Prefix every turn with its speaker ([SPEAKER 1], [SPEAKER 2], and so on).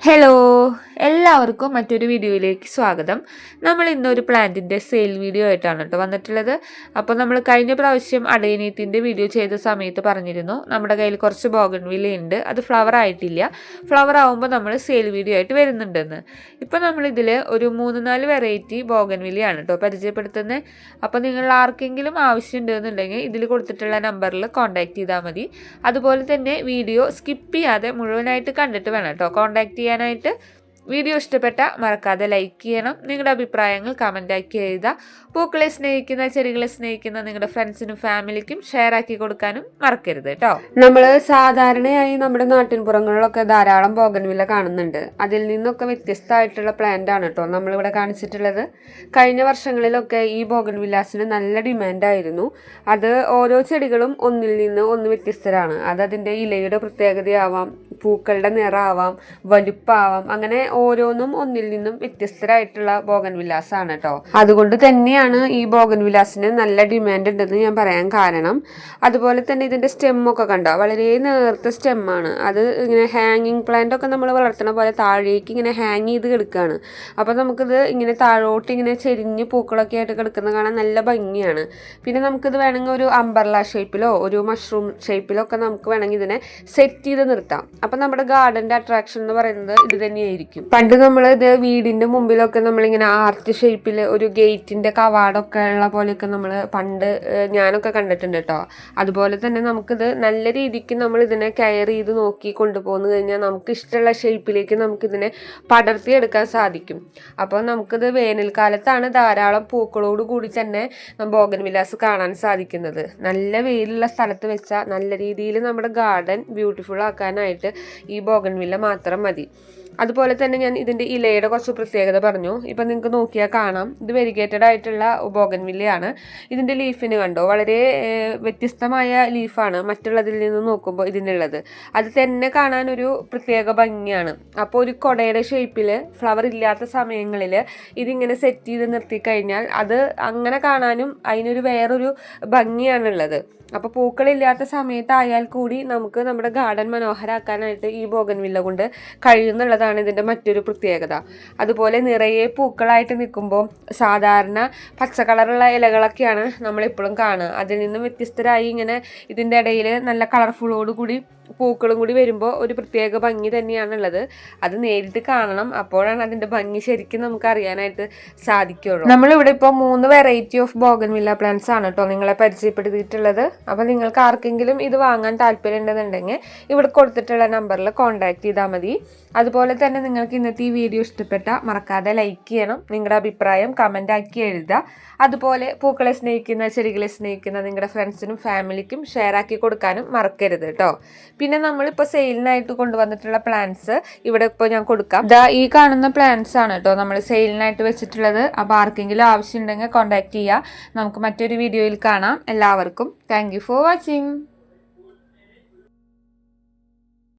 [SPEAKER 1] Hello。എല്ലാവർക്കും മറ്റൊരു വീഡിയോയിലേക്ക് സ്വാഗതം. നമ്മൾ ഇന്നൊരു പ്ലാന്റിന്റെ സെയിൽ വീഡിയോ ആയിട്ടാണ് കേട്ടോ വന്നിട്ടുള്ളത്. അപ്പോൾ നമ്മൾ കഴിഞ്ഞ പ്രാവശ്യം അടയനീത്തിന്റെ വീഡിയോ ചെയ്ത സമയത്ത് പറഞ്ഞിരുന്നു. നമ്മുടെ കയ്യിൽ കുറച്ച് ബോഗൺവില്ല ഉണ്ട്. അത് ഫ്ലവർ ആയിട്ടില്ല. ഫ്ലവർ ആവുമ്പോൾ നമ്മൾ സെയിൽ വീഡിയോ ആയിട്ട് വരുന്നുണ്ടെന്ന്. ഇപ്പോൾ നമ്മളിതിൽ ഒരു മൂന്ന് നാല് വെറൈറ്റി ബോഗൺവില്ലയാണ് കേട്ടോ പരിചയപ്പെടുത്തുന്നത്. അപ്പോൾ നിങ്ങൾ ആർക്കെങ്കിലും ആവശ്യം ഉണ്ടെന്നുണ്ടെങ്കിൽ ഇതിൽ കൊടുത്തിട്ടുള്ള നമ്പറിൽ കോൺടാക്ട് ചെയ്താൽ മതി. അതുപോലെ തന്നെ വീഡിയോ സ്കിപ്പ് ചെയ്യാതെ മുഴുവനായിട്ട് കണ്ടിട്ട് വേണം കേട്ടോ. കോൺടാക്ട് ചെയ്യാനായിട്ട് വീഡിയോ ഇഷ്ടപ്പെട്ട മറക്കാതെ ലൈക്ക് ചെയ്യണം. നിങ്ങളുടെ അഭിപ്രായങ്ങൾ കമന്റാക്കി എഴുതുക. പൂക്കളെ സ്നേഹിക്കുന്ന ചെടികളെ സ്നേഹിക്കുന്ന നിങ്ങളുടെ ഫ്രണ്ട്സിനും ഫാമിലിക്കും ഷെയർ ആക്കി കൊടുക്കാനും മറക്കരുത് കേട്ടോ
[SPEAKER 2] നമ്മൾ സാധാരണയായി നമ്മുടെ നാട്ടിൻപുറങ്ങളിലൊക്കെ ധാരാളം ബോഗൻവില്ല കാണുന്നുണ്ട്. അതിൽ നിന്നൊക്കെ വ്യത്യസ്തമായിട്ടുള്ള പ്ലാന്റ് ആണ് കേട്ടോ നമ്മളിവിടെ കാണിച്ചിട്ടുള്ളത്. കഴിഞ്ഞ വർഷങ്ങളിലൊക്കെ ഈ ബോഗൻവില്ലാസിന് നല്ല ഡിമാൻഡായിരുന്നു അത് ഓരോ ചെടികളും ഒന്നിൽ നിന്ന് ഒന്ന് വ്യത്യസ്തരാണ്. അത് അതിന്റെ ഇലയുടെ പ്രത്യേകതയാവാം പൂക്കളുടെ നിറമാവാം വലുപ്പാവാം അങ്ങനെ ഓരോന്നും ഒന്നിൽ നിന്നും വ്യത്യസ്തരായിട്ടുള്ള ബോഗൻവില്ലാസാണ് കേട്ടോ അതുകൊണ്ട് തന്നെയാണ് ഈ ബോഗൻവില്ലാസിന് നല്ല ഡിമാൻഡ് ഉണ്ടെന്ന് ഞാൻ പറയാൻ കാരണം. അതുപോലെ തന്നെ ഇതിന്റെ സ്റ്റെമ്മൊക്കെ കണ്ടോ? വളരെ നേർത്ത സ്റ്റെമ്മാണ് അത് ഇങ്ങനെ ഹാങ്ങിങ് പ്ലാന്റ് ഒക്കെ നമ്മൾ വളർത്തണ പോലെ താഴേക്ക് ഇങ്ങനെ ഹാങ് ചെയ്ത് കിടക്കുകയാണ് അപ്പോൾ നമുക്കിത് ഇങ്ങനെ താഴോട്ട് ഇങ്ങനെ ചെരിഞ്ഞ് പൂക്കളൊക്കെ ആയിട്ട് കിടക്കുന്ന കാണാൻ നല്ല ഭംഗിയാണ്. പിന്നെ നമുക്കിത് വേണമെങ്കിൽ ഒരു അമ്പർല ഷേപ്പിലോ ഒരു മഷ്റൂം ഷേപ്പിലോ ഒക്കെ നമുക്ക് വേണമെങ്കിൽ ഇതിനെ സെറ്റ് ചെയ്ത് നിർത്താം. അപ്പം നമ്മുടെ ഗാർഡന്റെ അട്രാക്ഷൻ എന്ന് പറയുന്നത് ഇത് തന്നെയായിരിക്കും. പണ്ട് നമ്മൾ ഇത് വീടിന്റെ മുമ്പിലൊക്കെ നമ്മളിങ്ങനെ ആർച്ച് ഷേപ്പിൽ ഒരു ഗേറ്റിന്റെ കവാടൊക്കെ ഉള്ള പോലെയൊക്കെ നമ്മൾ പണ്ട് ഞാനൊക്കെ കണ്ടിട്ടുണ്ട് കേട്ടോ അതുപോലെ തന്നെ നമുക്കിത് നല്ല രീതിക്ക് നമ്മൾ ഇതിനെ കെയർ ചെയ്ത് നോക്കി കൊണ്ടുപോകുന്നു കഴിഞ്ഞാൽ നമുക്ക് ഇഷ്ടമുള്ള ഷേപ്പിലേക്ക് നമുക്കിതിനെ പടർത്തിയെടുക്കാൻ സാധിക്കും. അപ്പോൾ നമുക്കിത് വേനൽക്കാലത്താണ് ധാരാളം പൂക്കളോട് കൂടി തന്നെ ബോഗൻ വിലാസ് കാണാൻ സാധിക്കുന്നത്. നല്ല വെയിലുള്ള സ്ഥലത്ത് വെച്ചാൽ നല്ല രീതിയിൽ നമ്മുടെ ഗാർഡൻ ബ്യൂട്ടിഫുൾ ആക്കാനായിട്ട് ഈ ബോഗൻ വില്ല മാത്രം മതി. അതുപോലെ തന്നെ ഞാൻ ഇതിന്റെ ഇലയുടെ കുറച്ച് പ്രത്യേകത പറഞ്ഞു. ഇപ്പം നിങ്ങൾക്ക് നോക്കിയാൽ കാണാം. ഇത് വെരിഗേറ്റഡ് ആയിട്ടുള്ള ബോഗൻവില്ലയാണ്. ഇതിന്റെ ലീഫിന് കണ്ടോ? വളരെ വ്യത്യസ്തമായ ലീഫാണ് മറ്റുള്ളതിൽ നിന്ന് നോക്കുമ്പോൾ ഇതിനുള്ളത്. അത് തന്നെ കാണാൻ ഒരു പ്രത്യേക ഭംഗിയാണ്. അപ്പോൾ ഒരു കൊടയുടെ ഷേപ്പിൽ ഫ്ലവർ ഇല്ലാത്ത സമയങ്ങളിൽ ഇതിങ്ങനെ സെറ്റ് ചെയ്ത് നിർത്തി കഴിഞ്ഞാൽ അത് അങ്ങനെ കാണാനും അതിനൊരു വേറൊരു ഭംഗിയാണുള്ളത്. അപ്പോൾ പൂക്കളില്ലാത്ത സമയത്തായാൽ കൂടി നമുക്ക് നമ്മുടെ ഗാർഡൻ മനോഹരാക്കാനായിട്ട് ഈ ബോഗൻവില്ല കൊണ്ട് കഴിയുന്നുള്ളതാണ് ഇതിന്റെ മറ്റൊരു പ്രത്യേകത. അതുപോലെ നിറയെ പൂക്കളായിട്ട് നിൽക്കുമ്പോൾ സാധാരണ പച്ച കളറുള്ള ഇലകളൊക്കെയാണ് നമ്മളിപ്പോഴും കാണുക. അതിൽ നിന്നും വ്യത്യസ്തരായി ഇങ്ങനെ ഇതിന്റെ ഇടയിൽ നല്ല കളർഫുള്ളോട് കൂടി പൂക്കളും കൂടി വരുമ്പോൾ ഒരു പ്രത്യേക ഭംഗി തന്നെയാണുള്ളത്. അത് നേരിട്ട് കാണണം. അപ്പോഴാണ് അതിന്റെ ഭംഗി ശരിക്കും നമുക്ക് അറിയാനായിട്ട് സാധിക്കുള്ളൂ. നമ്മളിവിടെ ഇപ്പോൾ മൂന്ന് വെറൈറ്റി ഓഫ് ബോഗൻവില്ല പ്ലാന്റ്സ് ആണ് കേട്ടോ നിങ്ങളെ പരിചയപ്പെടുത്തിയിട്ടുള്ളത്. അപ്പോൾ നിങ്ങൾക്ക് ആർക്കെങ്കിലും ഇത് വാങ്ങാൻ താല്പര്യം ഉണ്ടെന്നുണ്ടെങ്കിൽ ഇവിടെ കൊടുത്തിട്ടുള്ള നമ്പറിൽ കോൺടാക്ട് ചെയ്താൽ മതി. അതുപോലെ തന്നെ നിങ്ങൾക്ക് ഇന്നത്തെ ഈ വീഡിയോ ഇഷ്ടപ്പെട്ട മറക്കാതെ ലൈക്ക് ചെയ്യണം. നിങ്ങളുടെ അഭിപ്രായം കമന്റ് ആക്കി എഴുതുക. അതുപോലെ പൂക്കളെ സ്നേഹിക്കുന്ന ചെടികളെ സ്നേഹിക്കുന്ന നിങ്ങളുടെ ഫ്രണ്ട്സിനും ഫാമിലിക്കും ഷെയർ ആക്കി കൊടുക്കാനും മറക്കരുത് കേട്ടോ പിന്നെ നമ്മളിപ്പോൾ സെയിലിനായിട്ട് കൊണ്ടുവന്നിട്ടുള്ള പ്ലാന്റ്സ് ഇവിടെ ഇപ്പോൾ ഞാൻ കൊടുക്കാം. ദാ ഈ കാണുന്ന പ്ലാന്റ്സ് ആണ് കേട്ടോ നമ്മൾ സെയിലിനായിട്ട് വെച്ചിട്ടുള്ളത്. അപ്പോൾ ആർക്കെങ്കിലും ആവശ്യമുണ്ടെങ്കിൽ കോൺടാക്ട് ചെയ്യുക നമുക്ക് മറ്റൊരു വീഡിയോയിൽ കാണാം. എല്ലാവർക്കും താങ്ക് ഫോർ വാച്ചിങ്